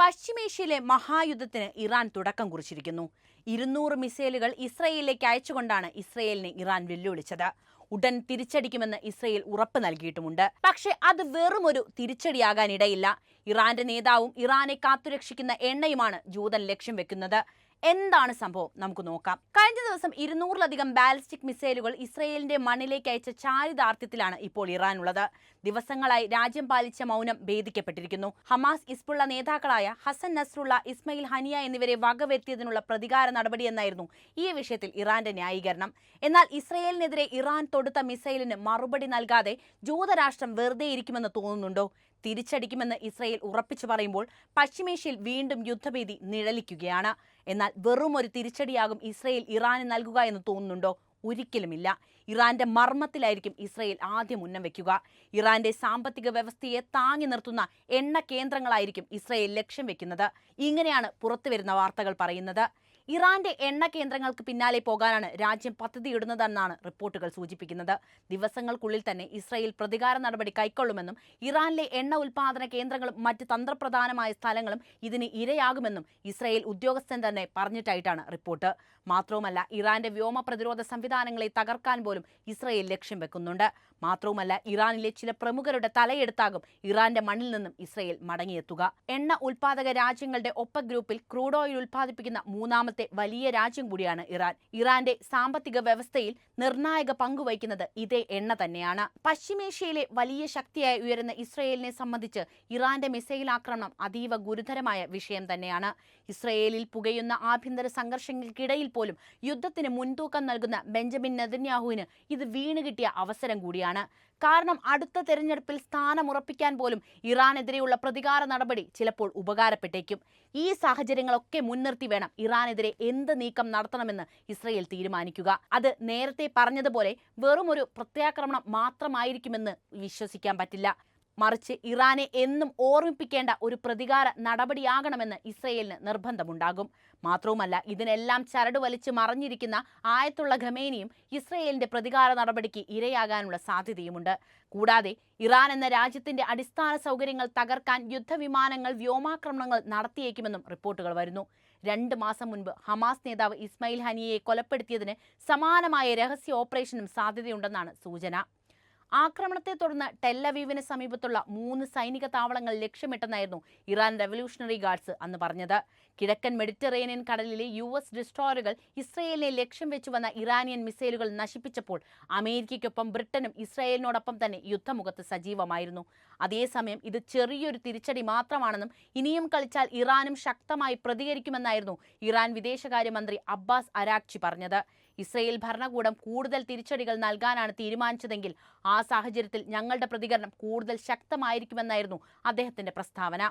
പശ്ചിമേഷ്യയിലെ മഹായുദ്ധത്തിന് ഇറാൻ തുടക്കം കുറിച്ചിരിക്കുന്നു. ഇരുന്നൂറ് മിസൈലുകൾ ഇസ്രയേലിലേക്ക് അയച്ചുകൊണ്ടാണ് ഇസ്രയേലിനെ ഇറാൻ വെല്ലുവിളിച്ചത്. ഉടൻ തിരിച്ചടിക്കുമെന്ന് ഇസ്രയേൽ ഉറപ്പ് നൽകിയിട്ടുമുണ്ട്. പക്ഷേ അത് വെറും ഒരു തിരിച്ചടിയാകാനിടയില്ല. ഇറാന്റെ നേതാവും ഇറാനെ കാത്തുരക്ഷിക്കുന്ന എണ്ണയുമാണ് ജൂതൻ ലക്ഷ്യം വെക്കുന്നത്. എന്താണ് സംഭവം? നമുക്ക് നോക്കാം. കഴിഞ്ഞ ദിവസം ഇരുന്നൂറിലധികം ബാലിസ്റ്റിക് മിസൈലുകൾ ഇസ്രയേലിന്റെ മണ്ണിലേക്ക് അയച്ച ചാരിതാർത്ഥ്യത്തിലാണ് ഇപ്പോൾ ഇറാൻ ഉള്ളത് ദിവസങ്ങളായി രാജ്യം പാലിച്ച മൗനം ഭേദിക്കപ്പെട്ടിരിക്കുന്നു. ഹമാസ് ഇസ്ബുള്ള നേതാക്കളായ ഹസൻ നസ്രുള്ള ഇസ്മയിൽ ഹനിയ എന്നിവരെ വകവരുത്തിയതിനുള്ള പ്രതികാര നടപടിയെന്നായിരുന്നു ഈ വിഷയത്തിൽ ഇറാന്റെ ന്യായീകരണം. എന്നാൽ ഇസ്രയേലിനെതിരെ ഇറാൻ തൊടുത്ത മിസൈലിന് മറുപടി നൽകാതെ ജൂതരാഷ്ട്രം വെറുതെ ഇരിക്കുമെന്ന് തോന്നുന്നുണ്ടോ? തിരിച്ചടിക്കുമെന്ന് ഇസ്രയേൽ ഉറപ്പിച്ചു പറയുമ്പോൾ പശ്ചിമേഷ്യയിൽ വീണ്ടും യുദ്ധഭീതി നിഴലിക്കുകയാണ്. എന്നാൽ വെറും ഒരു തിരിച്ചടിയാകും ഇസ്രയേൽ ഇറാന് നൽകുക എന്ന് തോന്നുന്നുണ്ടോ? ഒരിക്കലുമില്ല. ഇറാന്റെ മർമ്മത്തിലായിരിക്കും ഇസ്രയേൽ ആദ്യം ഉന്നം വെക്കുക. ഇറാന്റെ സാമ്പത്തിക വ്യവസ്ഥയെ താങ്ങി നിർത്തുന്ന എണ്ണ കേന്ദ്രങ്ങളായിരിക്കും ഇസ്രയേൽ ലക്ഷ്യം വെക്കുന്നത്. ഇങ്ങനെയാണ് പുറത്തുവരുന്ന വാർത്തകൾ പറയുന്നത്. ഇറാന്റെ എണ്ണ കേന്ദ്രങ്ങൾക്ക് പിന്നാലെ പോകാനാണ് രാജ്യം പദ്ധതിയിടുന്നതെന്നാണ് റിപ്പോർട്ടുകൾ സൂചിപ്പിക്കുന്നത്. ദിവസങ്ങൾക്കുള്ളിൽ തന്നെ ഇസ്രായേൽ പ്രതികാര നടപടി കൈക്കൊള്ളുമെന്നും ഇറാനിലെ എണ്ണ ഉൽപാദന കേന്ദ്രങ്ങളും മറ്റ് തന്ത്രപ്രധാനമായ സ്ഥലങ്ങളും ഇതിന് ഇരയാകുമെന്നും ഇസ്രായേൽ ഉദ്യോഗസ്ഥൻ തന്നെ പറഞ്ഞിട്ടായിട്ടാണ് റിപ്പോർട്ട്. മാത്രവുമല്ല ഇറാന്റെ വ്യോമ പ്രതിരോധ സംവിധാനങ്ങളെ തകർക്കാൻ പോലും ഇസ്രയേൽ ലക്ഷ്യം വെക്കുന്നുണ്ട്. മാത്രവുമല്ല ഇറാനിലെ ചില പ്രമുഖരുടെ തലയെടുത്താകും ഇറാന്റെ മണ്ണിൽ നിന്നും ഇസ്രയേൽ മടങ്ങിയെത്തുക. എണ്ണ ഉൽപാദക രാജ്യങ്ങളുടെ ഒപ്പ ഗ്രൂപ്പിൽ ക്രൂഡ് ഓയിൽ ഉൽപ്പാദിപ്പിക്കുന്ന മൂന്നാമത്തെ വലിയ രാജ്യം കൂടിയാണ് ഇറാൻ. ഇറാന്റെ സാമ്പത്തിക വ്യവസ്ഥയിൽ നിർണായക പങ്കുവഹിക്കുന്നത് ഇതേ എണ്ണ തന്നെയാണ്. പശ്ചിമേഷ്യയിലെ വലിയ ശക്തിയായി ഉയരുന്ന ഇസ്രയേലിനെ സംബന്ധിച്ച് ഇറാന്റെ മിസൈൽ ആക്രമണം അതീവ ഗുരുതരമായ വിഷയം തന്നെയാണ്. ഇസ്രയേലിൽ പുകയുന്ന ആഭ്യന്തര സംഘർഷങ്ങൾക്കിടയിൽ പോലും യുദ്ധത്തിന് മുൻതൂക്കം നൽകുന്ന ബെഞ്ചമിൻ നെതന്യാഹുവിന് ഇത് വീണ് കിട്ടിയ അവസരം കൂടിയാണ്. കാരണം അടുത്ത തെരഞ്ഞെടുപ്പിൽ സ്ഥാനമുറപ്പിക്കാൻ പോലും ഇറാനെതിരെയുള്ള പ്രതികാര നടപടി ചിലപ്പോൾ ഉപകാരപ്പെട്ടേക്കും. ഈ സാഹചര്യങ്ങളൊക്കെ മുൻനിർത്തി വേണം ഇറാനെതിരെ എന്ത് നീക്കം നടത്തണമെന്ന് ഇസ്രയേൽ തീരുമാനിക്കുക. അത് നേരത്തെ പറഞ്ഞതുപോലെ വെറും ഒരു പ്രത്യാക്രമണം മാത്രമായിരിക്കുമെന്ന് വിശ്വസിക്കാൻ പറ്റില്ല. മറിച്ച് ഇറാനെ എന്നും ഓർമ്മിപ്പിക്കേണ്ട ഒരു പ്രതികാര നടപടിയാകണമെന്ന് ഇസ്രയേലിന് നിർബന്ധമുണ്ടാകും. മാത്രവുമല്ല ഇതിനെല്ലാം ചരട് വലിച്ച് മറഞ്ഞിരിക്കുന്ന ആയത്തുള്ള ഖമേനിയും ഇസ്രയേലിന്റെ പ്രതികാര നടപടിക്ക് ഇരയാകാനുള്ള സാധ്യതയുമുണ്ട്. കൂടാതെ ഇറാൻ എന്ന രാജ്യത്തിന്റെ അടിസ്ഥാന സൗകര്യങ്ങൾ തകർക്കാൻ യുദ്ധവിമാനങ്ങൾ വ്യോമാക്രമണങ്ങൾ നടത്തിയേക്കുമെന്നും റിപ്പോർട്ടുകൾ വരുന്നു. രണ്ട് മാസം മുൻപ് ഹമാസ് നേതാവ് ഇസ്മയിൽ ഹനിയെ കൊലപ്പെടുത്തിയതിന് സമാനമായ രഹസ്യ ഓപ്പറേഷനും സാധ്യതയുണ്ടെന്നാണ് സൂചന. ആക്രമണത്തെ തുടർന്ന് ടെല്ലവീവിന് സമീപത്തുള്ള മൂന്ന് സൈനിക താവളങ്ങൾ ലക്ഷ്യമിട്ടെന്നായിരുന്നു ഇറാൻ റെവല്യൂഷണറി ഗാർഡ്സ് അന്ന് പറഞ്ഞത്. കിഴക്കൻ മെഡിറ്ററേനിയൻ കടലിലെ യു എസ് ഡിസ്ട്രോയറുകൾ ഇസ്രയേലിനെ ലക്ഷ്യം വെച്ചു വന്ന ഇറാനിയൻ മിസൈലുകൾ നശിപ്പിച്ചപ്പോൾ അമേരിക്കയ്ക്കൊപ്പം ബ്രിട്ടനും ഇസ്രയേലിനോടൊപ്പം തന്നെ യുദ്ധമുഖത്ത് സജീവമായിരുന്നു. അതേസമയം ഇത് ചെറിയൊരു തിരിച്ചടി മാത്രമാണെന്നും ഇനിയും കളിച്ചാൽ ഇറാനും ശക്തമായി പ്രതികരിക്കുമെന്നായിരുന്നു ഇറാൻ വിദേശകാര്യമന്ത്രി അബ്ബാസ് അരാക്ചി പറഞ്ഞത്. ഇസ്രയേൽ ഭരണകൂടം കൂടുതൽ തിരിച്ചടികൾ നൽകാനാണ് തീരുമാനിച്ചതെങ്കിൽ ആ സാഹചര്യത്തിൽ ഞങ്ങളുടെ പ്രതികരണം കൂടുതൽ ശക്തമായിരിക്കുമെന്നായിരുന്നു അദ്ദേഹത്തിന്റെ പ്രസ്താവന.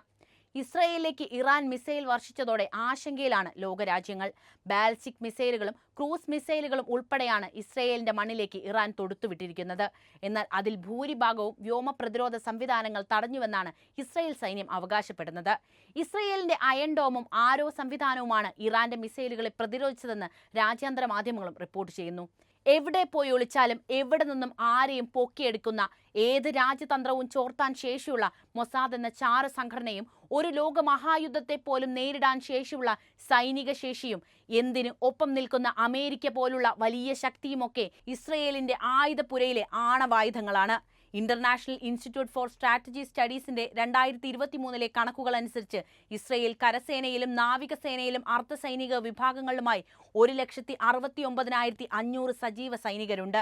ഇസ്രയേലിലേക്ക് ഇറാൻ മിസൈൽ വർഷിച്ചതോടെ ആശങ്കയിലാണ് ലോകരാജ്യങ്ങൾ. ബാലിസ്റ്റിക് മിസൈലുകളും ക്രൂസ് മിസൈലുകളും ഉൾപ്പെടെയാണ് ഇസ്രയേലിന്റെ മണ്ണിലേക്ക് ഇറാൻ തൊടുത്തുവിട്ടിരിക്കുന്നത്. എന്നാൽ അതിൽ ഭൂരിഭാഗവും വ്യോമ പ്രതിരോധ സംവിധാനങ്ങൾ തടഞ്ഞുവെന്നാണ് ഇസ്രയേൽ സൈന്യം അവകാശപ്പെടുന്നത്. ഇസ്രയേലിന്റെ അയൺ ഡോമും ആരോ സംവിധാനവുമാണ് ഇറാന്റെ മിസൈലുകളെ പ്രതിരോധിച്ചതെന്ന് രാജ്യാന്തര മാധ്യമങ്ങളും റിപ്പോർട്ട് ചെയ്യുന്നു. എവിടെ പോയി ഒളിച്ചാലും എവിടെ നിന്നും ആരെയും പൊക്കിയെടുക്കുന്ന ഏത് രാജ്യതന്ത്രവും ചോർത്താൻ ശേഷിയുള്ള മൊസാദ് എന്ന ചാര സംഘടനയും ഒരു ലോക മഹായുദ്ധത്തെ പോലും നേരിടാൻ ശേഷിയുള്ള സൈനിക ശേഷിയും എന്തിന് ഒപ്പം നിൽക്കുന്ന അമേരിക്ക പോലുള്ള വലിയ ശക്തിയുമൊക്കെ ഇസ്രയേലിന്റെ ആയുധപുരയിലെ ആണവായുധങ്ങളാണ്. ഇന്റർനാഷണൽ ഇൻസ്റ്റിറ്റ്യൂട്ട് ഫോർ സ്ട്രാറ്റജി സ്റ്റഡീസിന്റെ രണ്ടായിരത്തി ഇരുപത്തി മൂന്നിലെ കണക്കുകൾ അനുസരിച്ച് ഇസ്രയേൽ കരസേനയിലും നാവികസേനയിലും അർദ്ധസൈനിക വിഭാഗങ്ങളിലുമായി ഒരു ലക്ഷത്തി അറുപത്തി ഒമ്പതിനായിരത്തി അഞ്ഞൂറ് സജീവ സൈനികരുണ്ട്.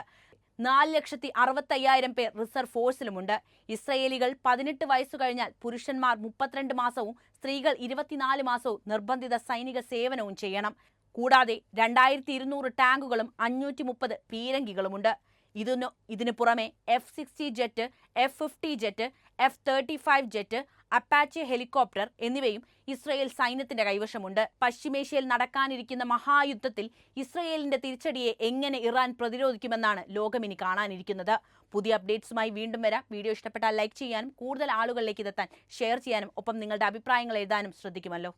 നാല് ലക്ഷത്തി അറുപത്തയ്യായിരം പേർ റിസർവ് ഫോഴ്സിലുമുണ്ട്. ഇസ്രയേലികൾ പതിനെട്ട് വയസ്സു കഴിഞ്ഞാൽ പുരുഷന്മാർ മുപ്പത്തിരണ്ട് മാസവും സ്ത്രീകൾ ഇരുപത്തിനാല് മാസവും നിർബന്ധിത സൈനിക സേവനവും ചെയ്യണം. കൂടാതെ രണ്ടായിരത്തി ഇരുന്നൂറ് ടാങ്കുകളും അഞ്ഞൂറ്റി മുപ്പത് പീരങ്കികളുമുണ്ട്. ഇതിനു ഇതിനു പുറമെ F sixty jet F fifty jet F thirty five jet Apache helicopter എന്നിവയും ഇസ്രയേൽ സൈന്യത്തിന്റെ കൈവശമുണ്ട്. പശ്ചിമേഷ്യയിൽ നടക്കാനിരിക്കുന്ന മഹായുദ്ധത്തിൽ ഇസ്രയേലിന്റെ തിരിച്ചടിയെ എങ്ങനെ ഇറാൻ പ്രതിരോധിക്കുമെന്നാണ് ലോകം ഇനി കാണാനിരിക്കുന്നത്. പുതിയ അപ്ഡേറ്റ്സുമായി വീണ്ടും വരാം. വീഡിയോ ഇഷ്ടപ്പെട്ടാൽ ലൈക്ക് ചെയ്യാനും കൂടുതൽ ആളുകളിലേക്ക് ഇതെത്താൻ ഷെയർ ചെയ്യാനും ഒപ്പം നിങ്ങളുടെ അഭിപ്രായങ്ങൾ എഴുതാനും ശ്രദ്ധിക്കുമല്ലോ.